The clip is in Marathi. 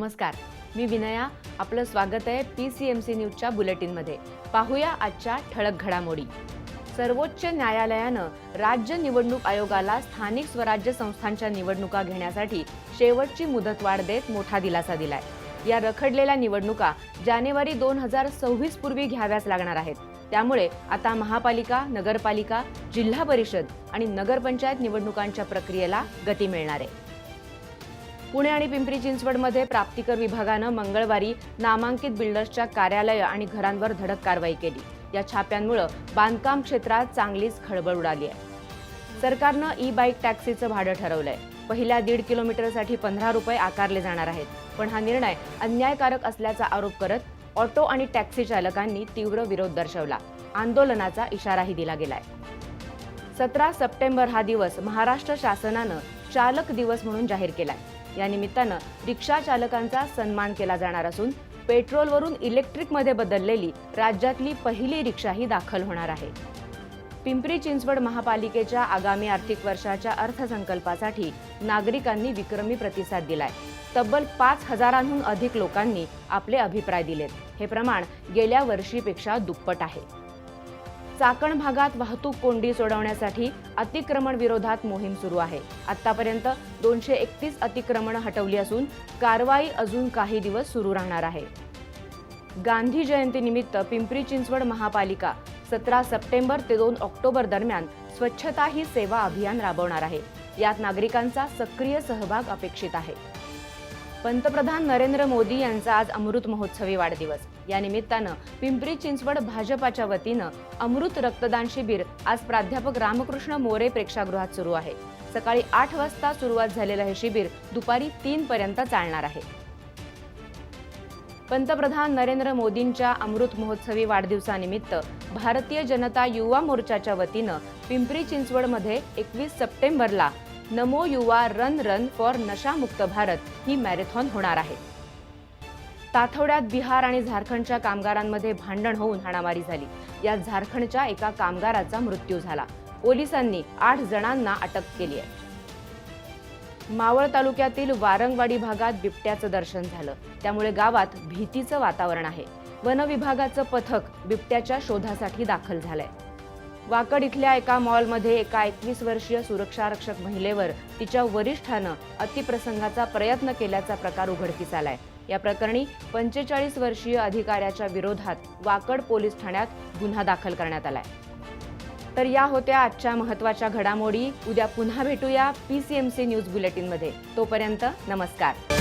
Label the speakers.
Speaker 1: नमस्कार. मी विनया. आपलं स्वागत आहे पी सी एम सी न्यूजच्या बुलेटिनमध्ये. पाहूया आजच्या ठळक घडामोडी. सर्वोच्च न्यायालयानं राज्य निवडणूक आयोगाला स्थानिक स्वराज्य संस्थांच्या निवडणुका घेण्यासाठी शेवटची मुदतवाढ देत मोठा दिलासा दिलाय. या रखडलेल्या निवडणुका जानेवारी दोन हजार सव्वीस पूर्वी घ्याव्याच लागणार आहेत. त्यामुळे आता महापालिका नगरपालिका जिल्हा परिषद आणि नगरपंचायत निवडणुकांच्या प्रक्रियेला गती मिळणार आहे. पुणे आणि पिंपरी चिंचवडमध्ये प्राप्तिकर विभागानं मंगळवारी नामांकित बिल्डर्सच्या कार्यालय आणि घरांवर धडक कारवाई केली. या छाप्यांमुळे बांधकाम क्षेत्रात चांगलीच खळबळ उडाली आहे. सरकारनं ई बाईक टॅक्सीचं भाडं ठरवलंय. पहिल्या दीड किलोमीटरसाठी पंधरा रुपये आकारले जाणार आहेत. पण हा निर्णय अन्यायकारक असल्याचा आरोप करत ऑटो आणि टॅक्सी चालकांनी तीव्र विरोध दर्शवला. आंदोलनाचा इशाराही दिला गेलाय. सतरा सप्टेंबर हा दिवस महाराष्ट्र शासनानं चालक दिवस म्हणून जाहीर केलाय. या निमित्तानं रिक्षा चालकांचा सन्मान केला जाणार असून पेट्रोलवरून इलेक्ट्रिकमध्ये बदललेली राज्यातली पहिली रिक्षाही दाखल होणार आहे. पिंपरी चिंचवड महापालिकेच्या आगामी आर्थिक वर्षाच्या अर्थसंकल्पासाठी नागरिकांनी विक्रमी प्रतिसाद दिलाय. तब्बल पाच हजारांहून अधिक लोकांनी आपले अभिप्राय दिलेत. हे प्रमाण गेल्या वर्षीपेक्षा दुप्पट आहे. चाकण भागात वाहतूक कोंडी सोडवण्यासाठी अतिक्रमण विरोधात मोहीम सुरू आहे. आतापर्यंत दोनशे एकतीस अतिक्रमण हटवली असून कारवाई अजून काही दिवस सुरू राहणार आहे. गांधी जयंतीनिमित्त पिंपरी चिंचवड महापालिका सतरा सप्टेंबर ते दोन ऑक्टोबर दरम्यान स्वच्छता ही सेवा अभियान राबवणार आहे. यात नागरिकांचा सक्रिय सहभाग अपेक्षित आहे. पंतप्रधान नरेंद्र मोदी यांचा आज अमृत महोत्सवी वाढदिवस. या निमित्तानं पिंपरी चिंचवड भाजपाच्या वतीनं अमृत रक्तदान शिबिर आज प्राध्यापक रामकृष्ण मोरे प्रेक्षागृहात सुरू आहे. सकाळी आठ वाजता सुरुवात झालेलं हे शिबिर दुपारी तीन पर्यंत चालणार आहे. पंतप्रधान नरेंद्र मोदींच्या अमृत महोत्सवी वाढदिवसानिमित्त भारतीय जनता युवा मोर्चाच्या वतीनं पिंपरी चिंचवडमध्ये एकवीस सप्टेंबरला नमो युवा रन रन फॉर नशामुक्त भारत ही मॅरेथॉन होणार आहे. ताथवड्यात बिहार आणि झारखंडच्या कामगारांमध्ये भांडण होऊन हाणामारी झाली. यात झारखंडच्या एका कामगाराचा मृत्यू झाला. पोलिसांनी आठ जणांना अटक केली आहे. मावळ तालुक्यातील वारंगवाडी भागात बिबट्याचं दर्शन झालं. त्यामुळे गावात भीतीचं वातावरण आहे. वनविभागाचं पथक बिबट्याच्या शोधासाठी दाखल झालंय. वाकड इथल्या एका मॉलमध्ये एका एकवीस वर्षीय सुरक्षारक्षक महिलेवर तिच्या वरिष्ठानं अतिप्रसंगाचा प्रयत्न केल्याचा प्रकार उघडकीस आलाय. या प्रकरणी पंचेचाळीस वर्षीय अधिकाऱ्याच्या विरोधात वाकड पोलीस ठाण्यात गुन्हा दाखल करण्यात आलाय. तर या होत्या आजच्या महत्त्वाच्या घडामोडी. उद्या पुन्हा भेटूया पीसीएमसी न्यूज बुलेटिनमध्ये. तोपर्यंत नमस्कार.